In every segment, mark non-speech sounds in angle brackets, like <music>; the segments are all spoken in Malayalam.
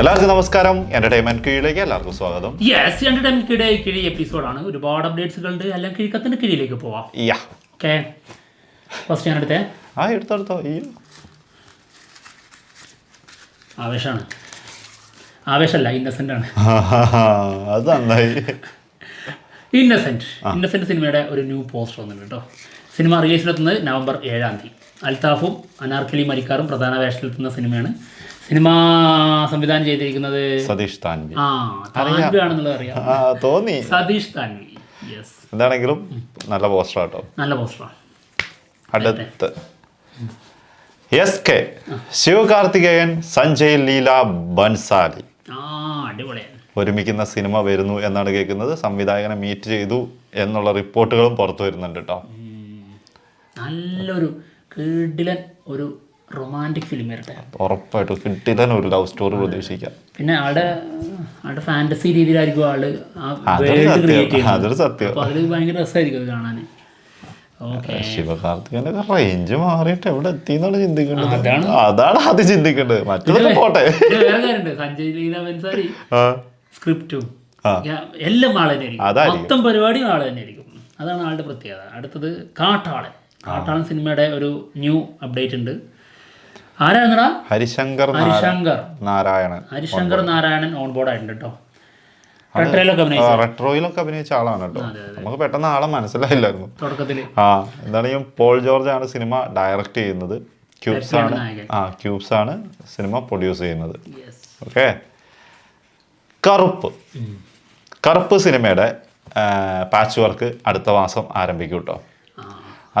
എല്ലാവർക്കും നമസ്കാരം. എന്റർടൈൻമെന്റ് കീഴിലേക്ക് എല്ലാവർക്കും സ്വാഗതം. യെസ് എന്റർടൈൻമെന്റ് കിഴി എപ്പിസോഡാണ് ഒരുപാട് അപ്ഡേറ്റ്സുകളുണ്ട് എല്ലാം കിഴക്കത്തിന്റെ കീഴിലേക്ക് പോവാം. യാ. ഓക്കെ ഫസ്റ്റ് ഞാൻ എടുത്തേ. ആ എടുത്തോ എടുത്തോ. അയ്യോ ആവേശമാണ് ആവേശമല്ല ഇന്നസെന്റ് ആണ്. <laughs> അത് നന്നായി. ഇന്നസെന്റ് ഇന്നസെന്റ് സിനിമയുടെ ഒരു ന്യൂ പോസ്റ്റർ വന്നിട്ടുണ്ട് കേട്ടോ. സിനിമ റിലീസിലെത്തുന്നത് നവംബർ ഏഴാം തീയതി. അൽത്താഫും അനാർക്കലി മരിക്കാറും പ്രധാന വേഷത്തിലെത്തുന്ന സിനിമയാണ്. സിനിമ സംവിധാനം ചെയ്തിരിക്കുന്നത് സതീഷ് താൻവി. ആണെന്നുള്ളത് അറിയാം. തോന്നി. സതീഷ് താൻവി യെസ് എന്താണെങ്കിലും നല്ല പോസ്റ്റർ കേട്ടോ നല്ല പോസ്റ്ററാണ് അടുത്ത്. S K Sivakarthikeyan Sanjay Leela Bhansali. ഒരുമിക്കുന്ന cinema വരുന്നു എന്നാണ് കേൾക്കുന്നത്. സംവിധായകനെ മീറ്റ് ചെയ്തു എന്നുള്ള റിപ്പോർട്ടുകളും പുറത്തു വരുന്നുണ്ട് കേട്ടോ നല്ലൊരു കീടിലൻ ഒരു റൊമാന്റിക് ഫിലിം വരട്ടെ ഉറപ്പായിട്ടും കിട്ടില്ല ഒരു ലവ് സ്റ്റോറി പ്രതീക്ഷിക്കാം. പിന്നെ ആളുടെ ആളുടെ ഫാന്റസി രീതിയിലായിരിക്കും ആൾ അതൊരു സത്യം. അതിൽ ഭയങ്കര രസമായിരിക്കും അത് കാണാൻ ഓക്കെ റേഞ്ച് മാറിയിട്ട് എവിടെ എത്തി എന്നാണ് ചിന്തിക്കേണ്ടത്? അതാണ്. അതാണ് ആദ്യം ചിന്തിക്കേണ്ടത്. മറ്റൊന്നും പോട്ടെ. സഞ്ജയ് ലീല ബൻസാരി സ്ക്രിപ്റ്റും. എല്ലാം ആൾ തന്നെ ആയിരിക്കും. അതായിരിക്കും. മൊത്തം പരിപാടിയും ആൾ തന്നെയായിരിക്കും അതാണ് ആളുടെ പ്രത്യേകത. അടുത്തത് കാട്ടാളൻ. കാട്ടാളൻ സിനിമയുടെ ഒരു ന്യൂ അപ്ഡേറ്റ് ഉണ്ട്. ആരാണെന്നടാ ഹരിശങ്കർ ഹരിശങ്കർ. നാരായണൻ. ഹരിശങ്കർ നാരായണൻ ഓൺ ബോർഡ് ആയിട്ടുണ്ട് കേട്ടോ റെട്രയിലൊക്കെ അഭിനയിച്ചു ആളാണ് കേട്ടോ നമുക്ക് പെട്ടെന്ന് ആളെ മനസ്സിലായില്ലായിരുന്നു. തുടക്കത്തിൽ ആ എന്താണെങ്കിലും പോൾ ജോർജ് ആണ് സിനിമ ഡയറക്റ്റ് ചെയ്യുന്നത്. ക്യൂബ്സ് ആണ്. ആ ക്യൂബ്സ് ആണ് സിനിമ പ്രൊഡ്യൂസ് ചെയ്യുന്നത്. ഓക്കെ? കറുപ്പ്. കറുപ്പ് സിനിമയുടെ പാച്ച് വർക്ക് അടുത്ത മാസം ആരംഭിക്കും കേട്ടോ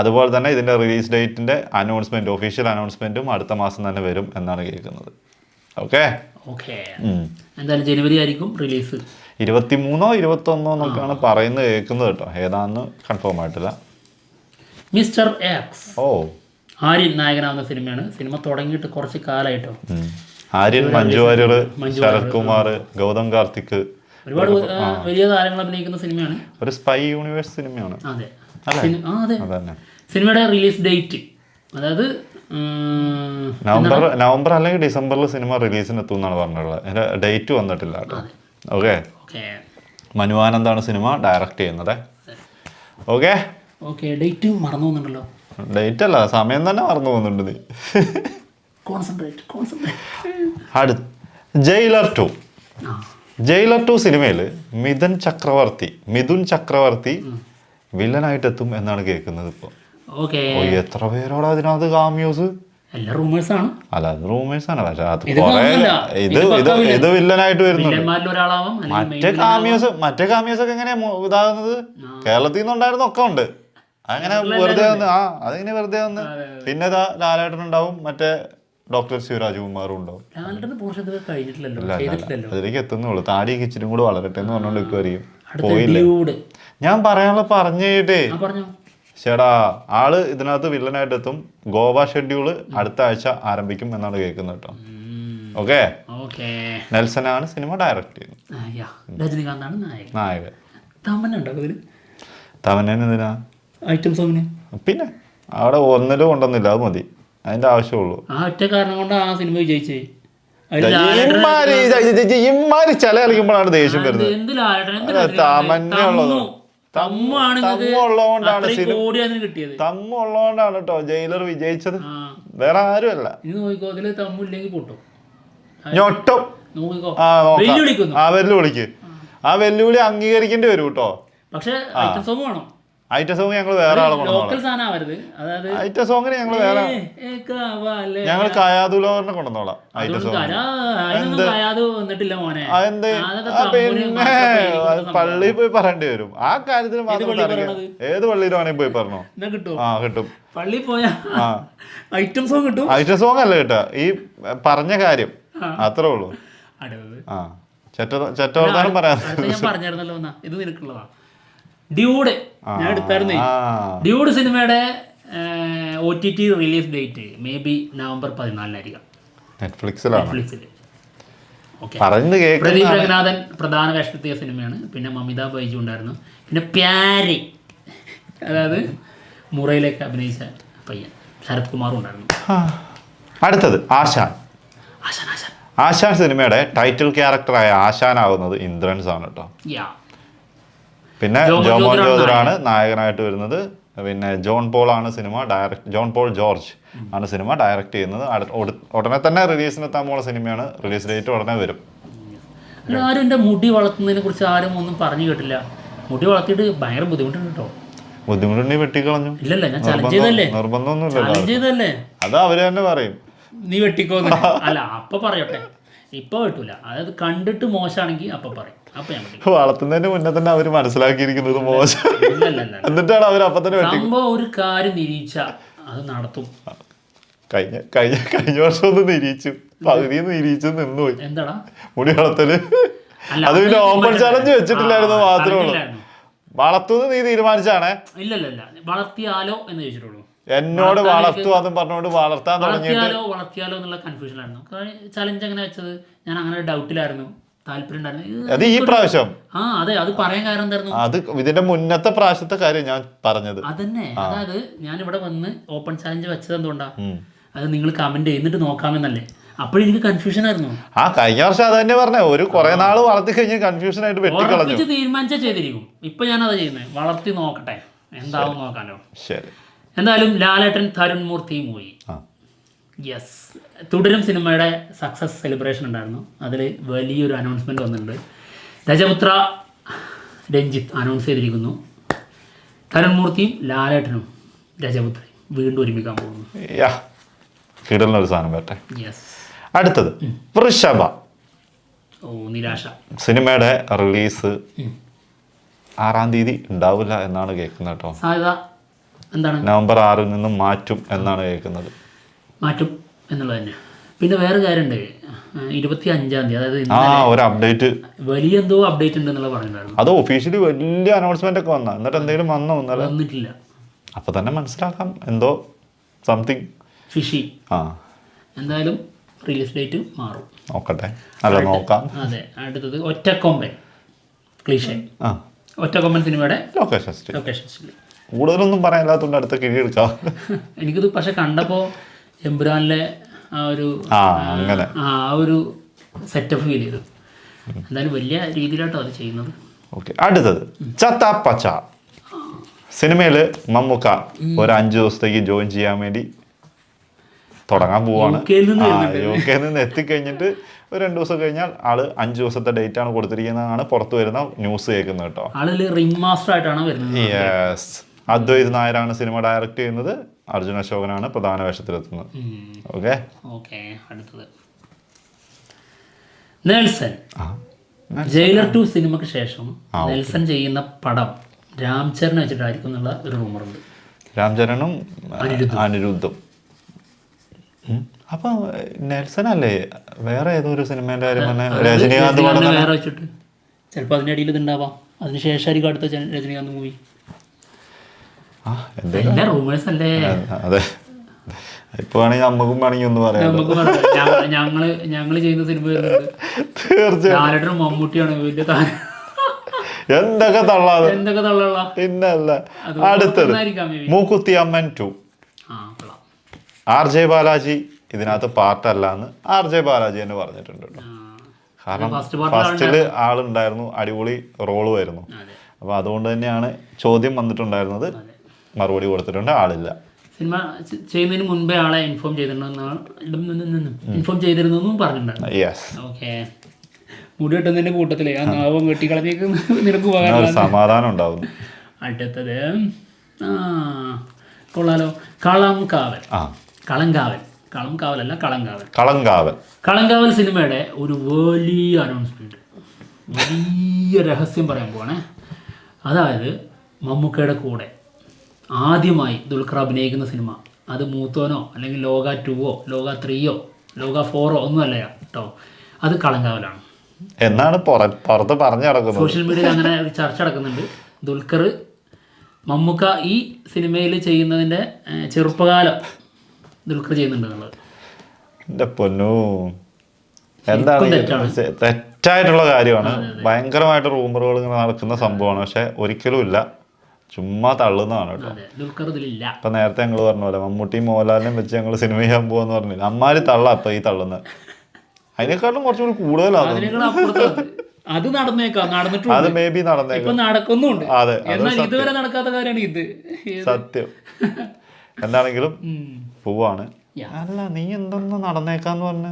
അതുപോലെ തന്നെ ഇതിന്റെ റിലീസ് ഡേറ്റിന്റെ അനൗൺസ്മെന്റ് ഒഫീഷ്യൽ അനൗൺസ്മെന്റും അടുത്ത മാസം തന്നെ വരും എന്നാണ് കേൾക്കുന്നത്. ഓക്കെ എന്തായാലും ജനുവരി ആയിരിക്കും റിലീസ് ഇരുപത്തി മൂന്നോ ഇരുപത്തൊന്നോ എന്നൊക്കെയാണ് പറയുന്നത് കേൾക്കുന്നത് കേട്ടോ. ഏതാണെന്ന് കൺഫേം ആയിട്ടില്ല. മിസ്റ്റർ എക്സ് ഓ. ആര്യൻ നായകനാവുന്ന സിനിമയാണ്. സിനിമ തുടങ്ങിയിട്ട് കുറച്ച് കാലമായിട്ടോ. ആര്യൻ മഞ്ജു വാര്യർ ശരത് കുമാർ ഗൗതം കാർത്തിക്. ഒരുപാട് വലിയ താരങ്ങൾ അഭിനയിക്കുന്ന സിനിമയാണ്. ഒരു സ്പൈ യൂണിവേഴ്സ് സിനിമയാണ്. അതെ. ആ അതെ. സിനിമയുടെ റിലീസ് ഡേറ്റ്. അതായത് നവംബർ നവംബർ അല്ലെങ്കിൽ ഡിസംബറിൽ സിനിമ റിലീസിന് എത്തും എന്നാണ് പറഞ്ഞിട്ടുള്ളത് ഡേറ്റ് വന്നിട്ടില്ല കേട്ടോ. ഓക്കെ? മനുവാനന്ദാണ് സിനിമ ഡയറക്റ്റ് ചെയ്യുന്നത്. ഓക്കെ? ഓക്കെ ഡേറ്റ് മറന്നു പോകുന്നുണ്ടല്ലോ. ഡേറ്റ് അല്ല സമയം തന്നെ മറന്നു പോകുന്നുണ്ട് നീ കോൺസെൻട്രേറ്റ് കോൺസെൻട്രേറ്റ്. അടുത്ത് ജയിലർ ടു. ജയിലർ ടു സിനിമയിൽ മിഥുൻ ചക്രവർത്തി മിഥുൻ ചക്രവർത്തി വില്ലനായിട്ട് എത്തും എന്നാണ് കേൾക്കുന്നത് ഇപ്പോൾ ഓക്കെ. എത്ര പേരോടാ അതിനകത്ത് കാമ്യൂസ്? അല്ല അത് റൂമേഴ്സ് ആണ്. പക്ഷെ അത് ഇത് കൊറേ ഇത് ഇത് വില്ലനായിട്ട് വരുന്നുണ്ട്. മറ്റേ കാമ്യൂസ് മറ്റേ കാമ്യൂസ് ഒക്കെ എങ്ങനെയാ ഇതാകുന്നത്? കേരളത്തിൽ നിന്നുണ്ടായിരുന്ന ഒക്കെ ഉണ്ട്. അങ്ങനെ വെറുതെ വന്ന് ആ അതിങ്ങനെ വെറുതെ വന്ന് പിന്നെ ഇതാ ലാലേട്ടൻ ഉണ്ടാവും മറ്റേ ഡോക്ടർ ശിവരാജകുമാറും ഉണ്ടാവും. അതിലേക്ക് എത്തുന്നുള്ളൂ താടിയൊക്കെ ഇച്ചിരി കൂടെ വളരട്ടെ എന്ന് പറഞ്ഞോണ്ട് പോയില്ല? ഞാൻ പറയാനുള്ള പറഞ്ഞു കേട്ടേ ആ പറഞ്ഞോ. ചേടാ ആൾ ഇതിനകത്ത് വില്ലനായിട്ട് എത്തും ഗോവ ഷെഡ്യൂൾ അടുത്ത ആഴ്ച ആരംഭിക്കും എന്നാണ് കേൾക്കുന്നത് കേട്ടോ. ഓക്കെ? നെൽസൺ നെൽസനാണ് സിനിമ ഡയറക്റ്റ് ചെയ്യുന്നത്. നായക നായകൻ. എന്തിനാ? പിന്നെ അവിടെ ഒന്നിലും ഉണ്ടെന്നില്ല അത് മതി. അതിന്റെ ആവശ്യമുള്ളൂ. ആ ഒറ്റ കാരണം കൊണ്ട് ആ സിനിമ വിജയിച്ചേ. ഇമ്മാരി ചില കളിക്കുമ്പോഴാണ് ദേഷ്യം വരുന്നത്. എന്ത് ലാലേട്ടൻ എന്ത് അതെ, തമന്ന ഉള്ളത്. തമ്മാണ് തമ്മു ഉള്ളതുകൊണ്ടാണ് സിനിമ കോടി അതിന് കിട്ടിയത്. തമ്മ ഉള്ളതുകൊണ്ടാണ് കേട്ടോ ജയിലർ വിജയിച്ചത്. വേറെ ആരുമല്ല. തമ്മില്ലെങ്കിൽ പൊട്ടും. ഞൊട്ടും. ആ വെല്ലുവിളിക്ക്. ആ. വെല്ലുവിളി അംഗീകരിക്കേണ്ടി വരും കേട്ടോ പക്ഷെ ഐറ്റം സോങ് ഞങ്ങൾ വേറെ ആളെ അതായത് ഐറ്റ സോങ്ങിന് ഞങ്ങൾ വേറെ. ഞങ്ങൾ കയാതുലോറിനെ കൊണ്ടുവന്നോളാം. ഐറ്റ സോങ് എന്ത്? അതെന്ത് പിന്നെ പള്ളിയിൽ പോയി പറയേണ്ടി വരും. ആ കാര്യത്തിന് മാത്രം ഏത് പള്ളിയിൽ വേണമെങ്കിൽ പോയി പറഞ്ഞോ? ആ കിട്ടും. പള്ളി പോയാ ഐറ്റം സോങ് കിട്ടും? ഐറ്റം സോങ് അല്ല കേട്ടോ. ഈ പറഞ്ഞ കാര്യം. അത്രേ ഉള്ളൂ. ആ. ചെറ്റ ചെറ്റവർത്താനം പറയാൻ പറഞ്ഞായിരുന്നല്ലോ ഇത് നിനക്കുള്ളതാ. ഡ്യൂഡ്. ഞാൻ എടുത്തായിരുന്നു. ഡ്യൂഡ് സിനിമയുടെ O T T release date maybe November പതിനാലിനായിരിക്കാം. നെറ്റ്ഫ്ലിക്സിൽ പ്രദീപ് രംഗനാഥൻ പ്രധാന വേഷത്തിയ സിനിമയാണ്. പിന്നെ മമിത ബൈജു ഉണ്ടായിരുന്നു. പിന്നെ പ്യാരി. അതായത് മുറയിലേക്ക് അഭിനയിച്ച പയ്യൻ. ശരത് കുമാറും ഉണ്ടായിരുന്നു. അടുത്തത് ആശാൻ. ആശാൻ ആശാൻ. ആശാൻ സിനിമയുടെ ടൈറ്റിൽ ക്യാരക്ടറായ ആശാനാവുന്നത് ഇന്ദ്രൻസ് ആണ് കേട്ടോ. യാ പിന്നെ ജോമോൻ ജോർജാണ് നായകനായിട്ട് വരുന്നത്. പിന്നെ ജോൺ പോൾ ആണ് cinema direct John Paul George ആണ് സിനിമ ഡയറക്റ്റ് ചെയ്യുന്നത്. ഉടനെ തന്നെ റിലീസിനെത്താൻ പോകുന്ന സിനിമയാണ്. റിലീസ് ഡേറ്റ് ഉടനെ വരും. ആരും എന്റെ മുടി വളർത്തുന്നതിനെ കുറിച്ച് ആരും ഒന്നും പറഞ്ഞു കേട്ടില്ല. മുടി വളർത്തിയിട്ട് ഭയങ്കര ബുദ്ധിമുട്ടുണ്ട് കേട്ടോ ബുദ്ധിമുട്ടുണ്ടെങ്കിൽ വെട്ടിക്കളഞ്ഞു ഇല്ലല്ല ഞാൻ ചലഞ്ച് ചെയ്തല്ലേ ചെയ്തല്ലേ അത് അവർ തന്നെ പറയും. നീ വെട്ടിക്കോ <laughs> അല്ല അപ്പൊ പറയട്ടെ. ഇപ്പൊ കിട്ടൂല. അതായത് കണ്ടിട്ട് മോശമാണെങ്കിൽ അപ്പോൾ പറയും. വളർത്തുന്നതിന് മുന്നേ തന്നെ അവർ മനസ്സിലാക്കിയിരിക്കുന്നത് മോശം. എന്നിട്ടാണ് അവർ അപ്പൊ തന്നെ സംഭവം ഒരു കാര്യം നിരീക്ഷ. അത് നടത്തും. കഴിഞ്ഞ കഴിഞ്ഞ കഴിഞ്ഞ വർഷം ഒന്ന് നിരീച്ചു പകുതി നിരീച്ചു നിന്നുപോയി എന്താടാ? മുടി വളർത്തൽ. അത് പിന്നെ ഓപ്പൺ ചലഞ്ച് വെച്ചിട്ടില്ലായിരുന്നു മാത്രമേ ഉള്ളൂ. വളർത്തുന്നത് നീ തീരുമാനിച്ചാണേ? ഇല്ലല്ലല്ല വളർത്തിയാലോ എന്ന് ചോദിച്ചിട്ടുള്ളൂ. എന്നോട് വളർത്തു അതും പറഞ്ഞോണ്ട് വളർത്താൻ വളർത്തിയാലോ വളർത്തിയാലോ എന്നുള്ള കൺഫ്യൂഷനായിരുന്നു ചലഞ്ച് അങ്ങനെ വെച്ചത്? ഞാൻ അങ്ങനെ ഡൗട്ടിലായിരുന്നു അത് ഈ പ്രാവശ്യം. ആ അതെ അത് പറയാൻ കാരണം എന്തായിരുന്നു? അത് ഇതിന്റെ മുന്നത്തെ പ്രാവശ്യത്തെ കാര്യം ഞാൻ പറഞ്ഞത്. അതന്നെ. അതായത് ഞാൻ ഇവിടെ വന്ന് ഓപ്പൺ ചാലഞ്ച് വെച്ചത് എന്തുകൊണ്ടാ? അത് നിങ്ങൾ കമന്റ് ചെയ്തിട്ട് നോക്കാമെന്നല്ലേ. അപ്പോഴെനിക്ക് കൺഫ്യൂഷൻ ആയിരുന്നു. ആ കഴിഞ്ഞ വർഷം അത് തന്നെ പറഞ്ഞേ. ഒരു കുറെ നാൾ വളർത്തി കഴിഞ്ഞ് കൺഫ്യൂഷൻ ആയിട്ട് വെട്ടിക്കളഞ്ഞു. ഉറപ്പിച്ച് തീരുമാനിച്ച ചെയ്തിരിക്കും. ഇപ്പൊ ഞാനതാ ചെയ്യുന്നത് വളർത്തി നോക്കട്ടെ. എന്താവും നോക്കാനോ ശരി. എന്തായാലും ലാലേട്ടൻ തരുൺ മൂർത്തി മൂവി യെസ് തുടരും സിനിമയുടെ സക്സസ് സെലിബ്രേഷൻ ഉണ്ടായിരുന്നു. അതിൽ വലിയൊരു അനൗൺസ്മെന്റ് വന്നിട്ടുണ്ട്. രജപുത്ര രഞ്ജിത്ത് അനൗൺസ് ചെയ്തിരിക്കുന്നു. തരുൺ മൂർത്തിയും ലാലേട്ടനും രജപുത്രയും വീണ്ടും ഒരുമിക്കാൻ പോകുന്നു. കിടലിനൊരു സാധനം യെസ് അടുത്തത് വൃഷഭ. ഓ നിരാശ. സിനിമയുടെ റിലീസ് ആറാം തീയതി ഉണ്ടാവില്ല എന്നാണ് കേൾക്കുന്നത് കേട്ടോ. സാധ്യത എന്താണ്? നവംബർ ആറിൽ നിന്നും മാറ്റും എന്നാണ് കേൾക്കുന്നത്. മാറ്റും എന്നുള്ളത് തന്നെ. പിന്നെ വേറെ കാര്യമുണ്ട്. ഇരുപത്തി അഞ്ചാം തീയതി അതായത് ആ ഒരു അപ്ഡേറ്റ് വലിയ എന്തോ അപ്ഡേറ്റ് ഉണ്ട് എന്നുള്ള പറയുന്നുണ്ടായിരുന്നു അത് ഒഫീഷ്യലി വലിയ അനൗൺസ്മെന്റ് ഒക്കെ വന്ന. എന്നിട്ട് എന്തെങ്കിലും വന്നോ ഇന്നലെ? വന്നിട്ടില്ല. അപ്പൊ തന്നെ മനസ്സിലാക്കാം. എന്തോ സംതിങ് ഫിഷി. ആ. എന്തായാലും റിലീസ് ഡേറ്റ് മാറും. നോക്കട്ടെ. അല്ല നോക്കാം. അതെ അടുത്തത് ഒറ്റക്കൊമ്പൻ. ക്ലീഷേ. ആ. ഒറ്റക്കൊമ്പൻ സിനിമയുടെ ലൊക്കേഷൻ ലൊക്കേഷൻ കൂടുതലൊന്നും പറയാനില്ലാത്തതുകൊണ്ട് അടുത്ത കിഴി എടുക്കാം. എനിക്കിത് പക്ഷെ കണ്ടപ്പോൾ എമ്പുരാനിലെ ആ ഒരു ആ ഒരു സെറ്റപ്പ് ഫീൽ ചെയ്തു. എന്തായാലും വലിയ രീതിയിലാട്ടോ അത് ചെയ്യുന്നത്. ഓക്കെ അടുത്തത്. ചത്താപ്പച്ച സിനിമയിൽ മമ്മൂക്ക ഒരു അഞ്ച് ദിവസത്തേക്ക് ജോയിൻ ചെയ്യാൻ വേണ്ടി തുടങ്ങാൻ പോവാണ്. യു കെയിൽ നിന്ന് എത്തിക്കഴിഞ്ഞിട്ട് ഒരു രണ്ട് ദിവസം കഴിഞ്ഞാൽ ആൾ അഞ്ച് ദിവസത്തെ ഡേറ്റ് ആണ് കൊടുത്തിരിക്കുന്നതാണ് പുറത്തു വരുന്ന ന്യൂസ് കേൾക്കുന്നത് കേട്ടോ. ആളിൽ റിംഗ് മാസ്റ്റർ ആയിട്ടാണ് വരുന്നത്? യെസ് അദ്വൈത് നായരാണ് സിനിമ ഡയറക്റ്റ് ചെയ്യുന്നത്. അർജുന അശോകനാണ് പ്രധാന വേഷത്തിലെത്തുന്നത്. ഓക്കെ? ഓക്കെ അടുത്തത്. നെൽസൺ. ജയിലർ ടു സിനിമയ്ക്ക് ശേഷം നെൽസൺ ചെയ്യുന്ന പടം രാംചരൺ വെച്ചിട്ടായിരിക്കും എന്നുള്ള ഒരു റൂമറുണ്ട്. രാംചരണും അനിരുദ്ധും. അപ്പൊ നെൽസൺ അല്ലേ വേറെ ഏതോ ഒരു സിനിമേന്റെ കാര്യം രജനീകാന്ത് വേറെ വെച്ചിട്ട്. ചിലപ്പോൾ അതിന്റെ അടിയിൽ ഇത് ഉണ്ടാവാം. അതിനുശേഷമായിരിക്കും അടുത്ത ജന- രജനീകാന്ത് മൂവി എല്ലാ റൂമേഴ്സ് അല്ലേ? അതെ. ഇപ്പൊ വേണമെങ്കിൽ നമുക്കും വേണമെങ്കിൽ ഒന്ന് പറയാം. ഞങ്ങൾ ഞങ്ങൾ ചെയ്യുന്ന സിനിമ തീർച്ചയായും. മമ്മൂട്ടിയാണ് വലിയ താരം എന്തൊക്കെ തള്ളാതെ. എന്തൊക്കെ തള്ളാ പിന്നല്ല. അടുത്തത്. Mookuthi Amman two. R J Balaji ഇതിനകത്ത് പാർട്ടല്ല എന്ന് ആർ ജെ ബാലാജി തന്നെ പറഞ്ഞിട്ടുണ്ട് കേട്ടോ. കാരണം ഫസ്റ്റിൽ ആളുണ്ടായിരുന്നു അടിപൊളി റോളുമായിരുന്നു അപ്പൊ അതുകൊണ്ട് തന്നെയാണ് ചോദ്യം വന്നിട്ടുണ്ടായിരുന്നത്. മറുപടി കൊടുത്തിട്ടുണ്ട് ആളില്ല. സിനിമ ചെയ്യുന്നതിന് മുൻപേ ആളെ ഇൻഫോം ചെയ്തിട്ടുണ്ടെന്ന് ഇൻഫോം ചെയ്തിരുന്നു പറഞ്ഞിട്ടുണ്ടായിരുന്നു ഓക്കെ മുടി വെട്ടുന്നതിന്റെ കൂട്ടത്തിലേ ആ നാവം വെട്ടിക്കളഞ്ഞേക്ക് നിനക്ക് <laughs> സമാധാനം ഉണ്ടാവും അടുത്തത് ആ കൊള്ളാലോ. കളംകാവൽ. കളങ്കാവൽ കളംകാവലല്ല കളങ്കാവൽ കളങ്കാവൽ കളങ്കാവൽ സിനിമയുടെ ഒരു വലിയ അനൗൺസ്മെന്റ് വലിയ രഹസ്യം പറയാൻ പോവാണേ. അതായത് മമ്മൂക്കയുടെ കൂടെ. ആദ്യമായി ദുൽഖർ അഭിനയിക്കുന്ന സിനിമ. അത് മൂത്തോനോ അല്ലെങ്കിൽ ലോക ടുവോ ലോക ത്രീയോ ലോക ഫോറോ ഒന്നുമല്ല കേട്ടോ. അത് കളങ്കാവലാണ്. എന്നാണ് പുറത്ത് പറഞ്ഞു നടക്കുന്നത്. സോഷ്യൽ മീഡിയയിൽ അങ്ങനെ ഒരു ചർച്ച നടക്കുന്നുണ്ട്. ദുൽഖർ മമ്മൂക്ക ഈ സിനിമയിൽ ചെയ്യുന്നതിന്റെ ചെറുപ്പകാലം ദുൽഖർ ചെയ്യുന്നുണ്ട് എന്നുള്ളത് പൊന്നു. എന്താണ് തെറ്റായിട്ടുള്ള കാര്യമാണ്. ഭയങ്കരമായിട്ട് റൂമറുകൾ ഇങ്ങനെ നടക്കുന്ന സംഭവമാണ്. പക്ഷെ ഒരിക്കലും ഇല്ല. ചുമ്മാ തള്ളുന്നതാണ് കേട്ടോ. ഇപ്പൊ നേരത്തെ ഞങ്ങൾ പറഞ്ഞ പോലെ മമ്മൂട്ടി മോഹൻലാലിനെ വെച്ച് ഞങ്ങൾ സിനിമ ചെയ്യാൻ പോവാന്ന് പറഞ്ഞില്ല? അമ്മാര് തള്ള അപ്പൊ ഈ തള്ളുന്ന. അതിനേക്കാളും കുറച്ചും കൂടി കൂടുതലാണ് അത്. നടന്നേക്കാം നടന്നിട്ടുണ്ട്. അത് മേ ബി നടന്നേക്കാം. നടക്കുന്നുണ്ട്. അതെ എന്നാൽ ഇതുവരെ നടക്കാത്ത കാര്യമാണ് ഇത്. സത്യം. എന്താണെങ്കിലും പോവാണ്. അല്ല നീ എന്തെന്ന് നടന്നേക്കാന്ന് പറഞ്ഞ?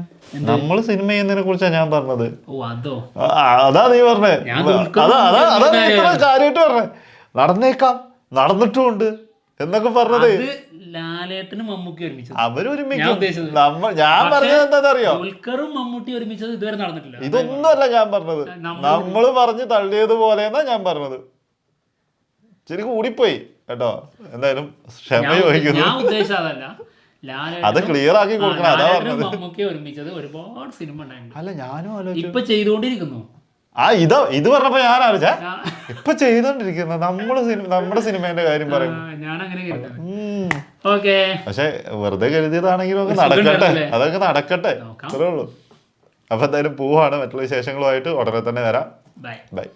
നമ്മൾ സിനിമ ചെയ്യുന്നതിനെ കുറിച്ചാ ഞാൻ പറഞ്ഞത്. അതോ? നീ പറഞ്ഞേ. അതാ അതാ അതാ കാര്യമായിട്ട് പറഞ്ഞേ. നടന്നേക്കാം. നടന്നിട്ടുമുണ്ട് എന്നൊക്കെ പറഞ്ഞത്. ലാലേട്ടനും മമ്മൂക്കി ഞാൻ ഉദ്ദേശിച്ചത്. ഞാൻ പറഞ്ഞത് എന്താണെന്നറിയോ? ദുൽഖറും മമ്മൂട്ടി ഒരുമിച്ചത് ഇതുവരെ നടന്നിട്ടില്ല. ഇതൊന്നുമല്ല ഞാൻ പറഞ്ഞത്. നമ്മൾ പറഞ്ഞ് തള്ളിയത് പോലെയെന്നാ ഞാൻ പറഞ്ഞത്. ശരി കൂടിപ്പോയി കേട്ടോ. എന്തായാലും ക്ഷമ ചോദിക്കുന്നു. അത് ക്ലിയർ ആക്കി കൊടുക്കണം. അതാ പറഞ്ഞത്. മമ്മൂക്കി ഒരുമിച്ചത് ഒരുപാട് സിനിമ ഉണ്ടായിരുന്നു അല്ല ഞാനും ആലോചിച്ചു. ഇപ്പൊ ചെയ്തുകൊണ്ടിരിക്കുന്നു. ആ ഇതാ ഇത് പറഞ്ഞപ്പോ ഞാൻ ആലോചിച്ച ഇപ്പൊ ചെയ്തോണ്ടിരിക്കുന്ന നമ്മൾ സിനിമ നമ്മുടെ സിനിമേന്റെ കാര്യം പറയും. പക്ഷെ വെറുതെ കരുതിയതാണെങ്കിലും ഒക്കെ നടക്കട്ടെ. അതൊക്കെ നടക്കട്ടെ. അത്രേ ഉള്ളൂ. അപ്പൊ എന്തായാലും പോവാണ്. മറ്റുള്ള വിശേഷങ്ങളുമായിട്ട് ഉടനെ തന്നെ വരാം. ബൈ.